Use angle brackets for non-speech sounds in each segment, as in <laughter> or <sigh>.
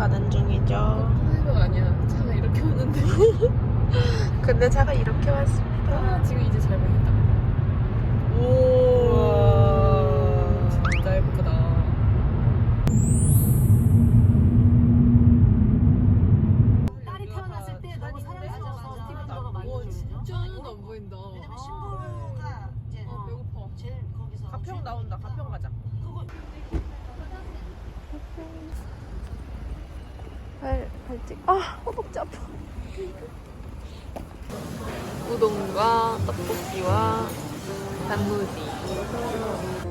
가는 중이죠. 하이가 아니야. 차가 이렇게 오는데. <laughs> 근데 차가 이렇게 왔습니다. 아, 지금 이제 잘 보인다. 오. 진짜 예쁘다. 딸이 태어났을 때 너무 사랑스러워서 스티븐 거가 많이 와. 진짜 하나도 안 보인다. 왜냐면 신부가 이제 아, 배고파. 제일 거기서 가평 나온다. 가평 가자. 발 발찍. 아 허벅지 아파. 우동과 떡볶이와 단무지.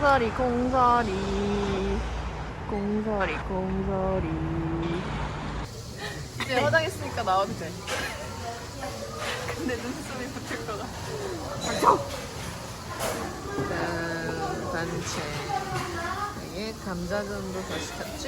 공사리 공사리. 공사리 공사리. 이제 화장했으니까 나와도 돼. 근데 눈썹이 붙을 거다 짠 반채 여기에 감자전도 다시 탔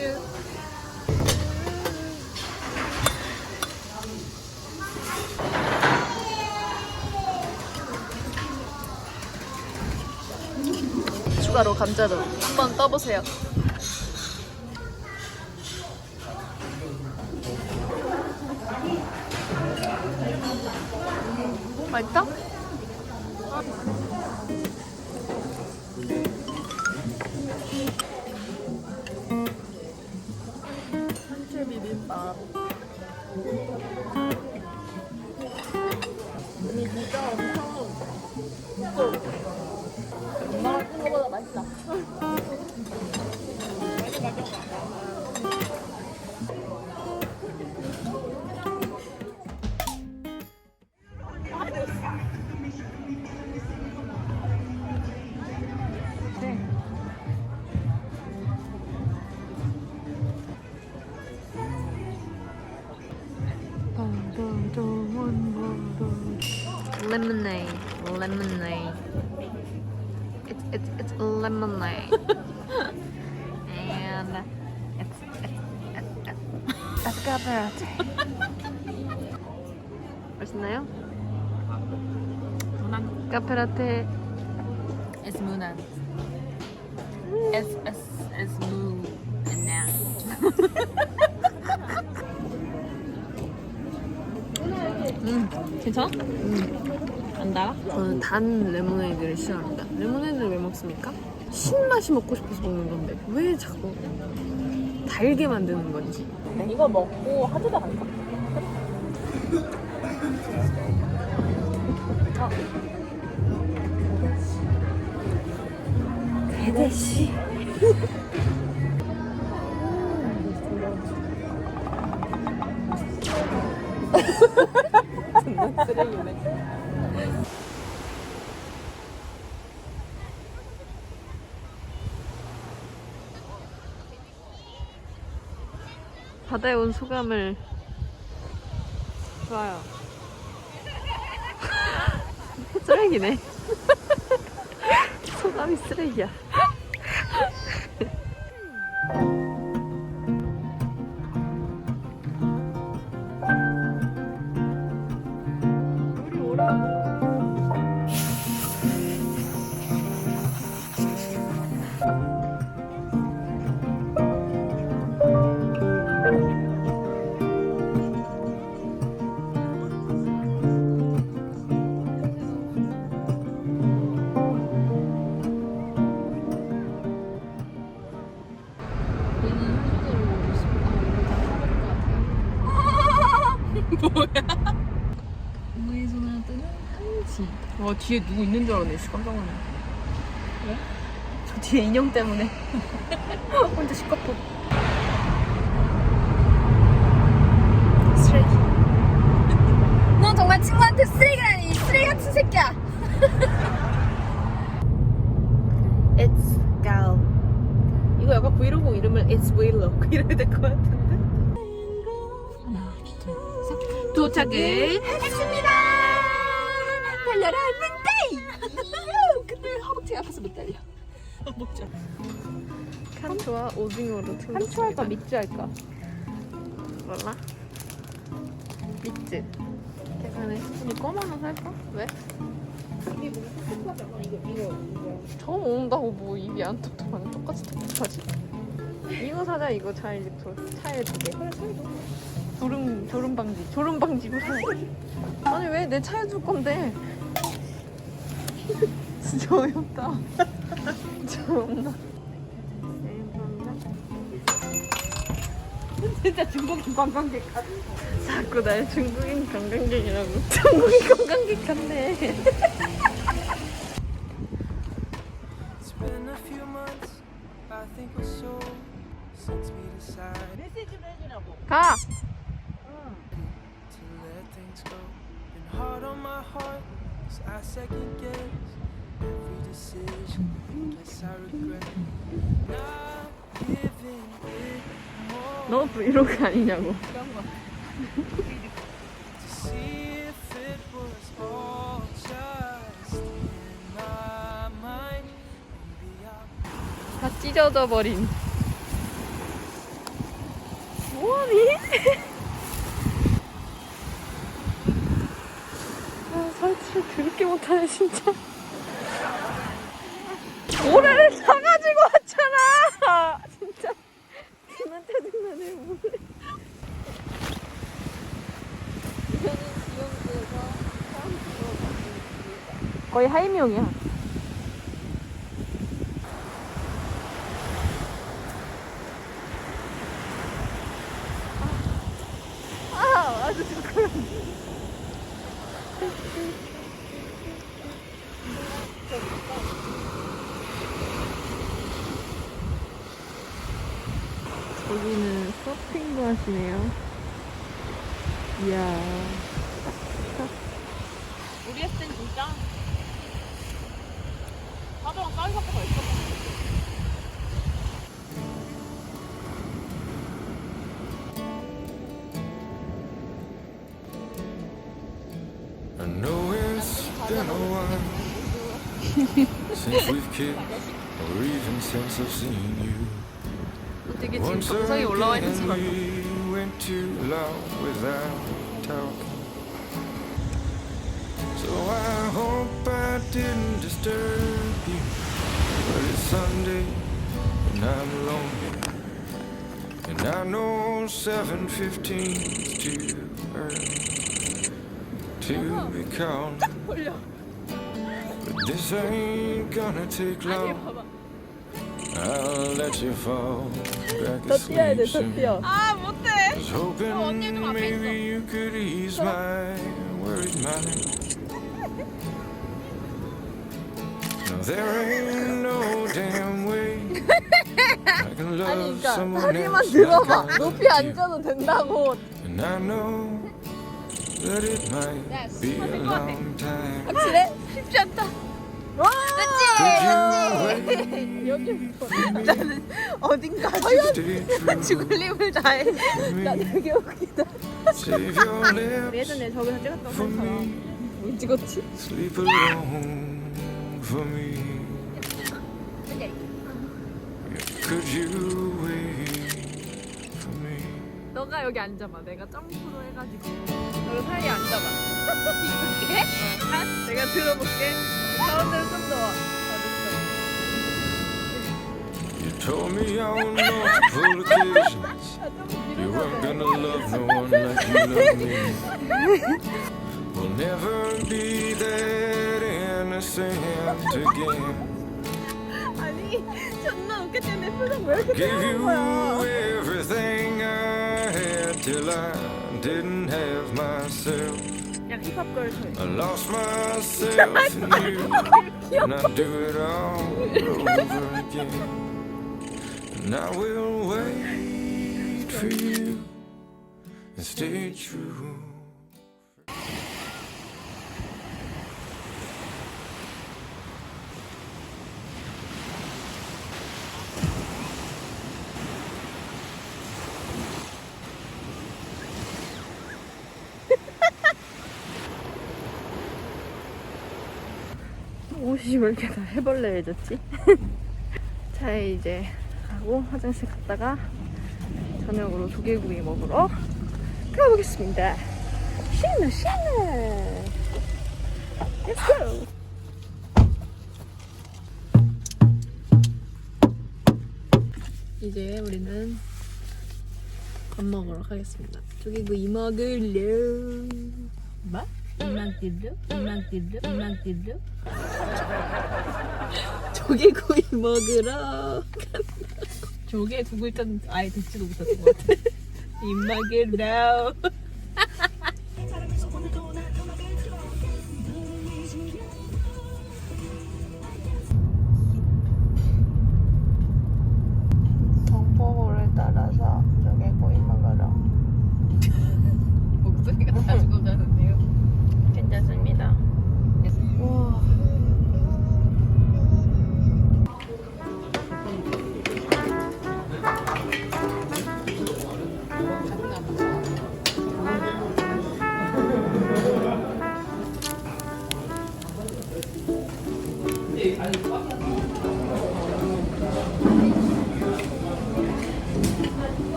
쥬 추가로 감자도 한번 떠보세요. lemonade, lemonade. It's it's it's lemonade. and it's it's it's it's, it's cabaret. 맛있나요? 카페라테 S 무난. S S S 무. 나. 음, 괜찮아? 음. 안 달아? 저는 단 레모네이드를 싫어합니다. 레모네이드를 왜 먹습니까? 신맛이 먹고 싶어서 먹는 건데 왜 자꾸 달게 만드는 건지. 이거 먹고 하지도 않을까? 대대씨. 바다에 온 소감을 좋아요. <laughs> 쓰레기네. <laughs> 소감이 쓰레기야. 뭐야? 우의 소나트는 한지. 와 뒤에 누구 있는 줄 알았네. 깜짝 놀랐네. 왜? 저 뒤에 인형 때문에 <laughs> 혼자 시끄럽고. 쓰레기. 너 정말 친구한테 쓰레기라니 쓰레기 같은 새끼야. It's go. 이거 약간 브이로그 이름을 It's Vlog <laughs> 이래야 될 것 같은데. 도착을 했습니다. 달려라 문다이. 근데 허벅지 아파서 못 달려. 먹자. 칸초와 오징어로 칸초 할까 밑즈 할까? 몰라. 밑즈. 계산해. 이 검은 거 살까? 왜? 처음 온다고 뭐 입이 안 텁텁하네. 똑같이 텁텁하지? 이거 사자 이거 차일 립토 차일 두 개. 그래 차일 두 개. 졸음 졸음 방지 졸음 방지로 사. 아니 왜 내 차에 둘 건데? 진짜 어이없다. 참나. 진짜 중국인 관광객 같아. 자꾸 날 중국인 관광객이라고. 중국인 관광객 같네. It's things go. And hard on my heart, as I second guess every decision. Yes, I regret not giving it more 너 브이로그 아니냐고. to see if it was all just in my mind. Maybe I 다 찢어져 버린. 뭐하니? 아, 그렇게 못하네, 진짜. 모래를 사가지고 왔잖아! 진짜. 그만 짜증나네, 모래. 거의 하이명이야. 저기는 서핑도 하시네요. 이야. 우리 했을 땐 진짜 하도랑 싸이 사고가 있었어. I know it's been a while since we've kissed, or even since I've seen you. 되게 지금 Once 정상에 올라와 있는 again, 사람. we went too long without talking. So I hope I didn't disturb you. But it's Sunday and I'm lonely. And I know 7.15 is too early to be calling. But this ain't gonna take long. I'll let you fall back asleep soon. 아 못해. Was hoping maybe you could ease my worried mind. No, there ain't no damn way I can love someone else like I 높이 앉아도 된다고. And I know that it might be a long time. 확실해? 쉽지 않다. You wait 나는 어딘가 죽을림을 다해. me? 되게 웃기다. 예전에 저기서 찍었던 것처럼. 뭘 찍었지? 너가 여기 앉아봐. 내가 점프로 해가지고 너가 사이에 앉아봐. 이렇게? 내가 들어볼게. 가운데로 좀 더 와. You told me on multiple occasions you weren't gonna love no one like you love me. We'll never be that innocent again. 아니, 존나 웃겼지. 내 표정 왜 이렇게 Gave 뜨는 you 거야? everything I had till I didn't have myself. 그냥 힙합 걸쳐. I lost myself in you, and I do it all over again. And I will wait for you and stay true. 옷이 왜 이렇게 다 해벌레해졌지? 차에 <laughs> 이제 가고 화장실 갔다가 저녁으로 조개구이 먹으러 가보겠습니다. 신나 신나. Let's. 이제 우리는 밥 먹으러 가겠습니다. 조개구이 먹을래. 뭐? 이만길로? 이만길로? 이만길로? <laughs> 조개구이 먹으러. 조개 두 글자는 아예 듣지도 못했던 것 같아. 입마개라우.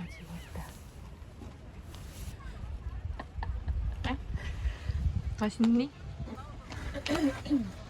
해변까지 왔다. <laughs> 맛있니? <laughs>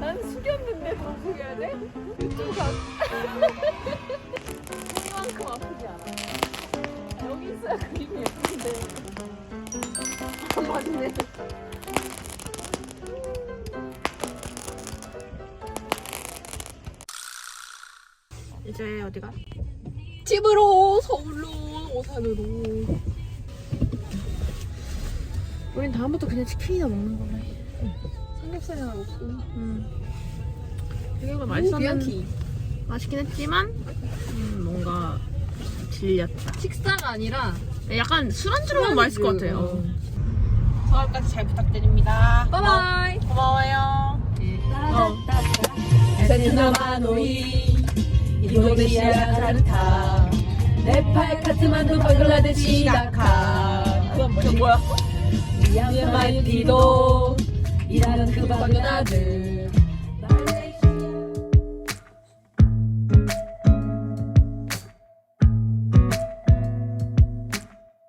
난 숙였는데 더 숙여야 돼? 유튜브가 이만큼 아프지 않아. 여기 있어야 그림이 예쁜데. 아, 맞네. 이제 어디가? 집으로 서울로 오산으로. 우린 다음부터 그냥 치킨이나 먹는 거네. 삼겹살이나 먹고. 음. 이거 맛있었는 맛있긴 했지만 음, 뭔가 질렸다. 식사가 아니라 약간 술안주로 먹으면 맛있을 것 같아요. 서울까지 잘 부탁드립니다. 바이바이. 고마워요. 베트남 하노이 인도네시아 자카르타 네팔 카트만두 방글라데시 다카 그건 뭐야? 미얀마 유디도 이라는 그 방은 아들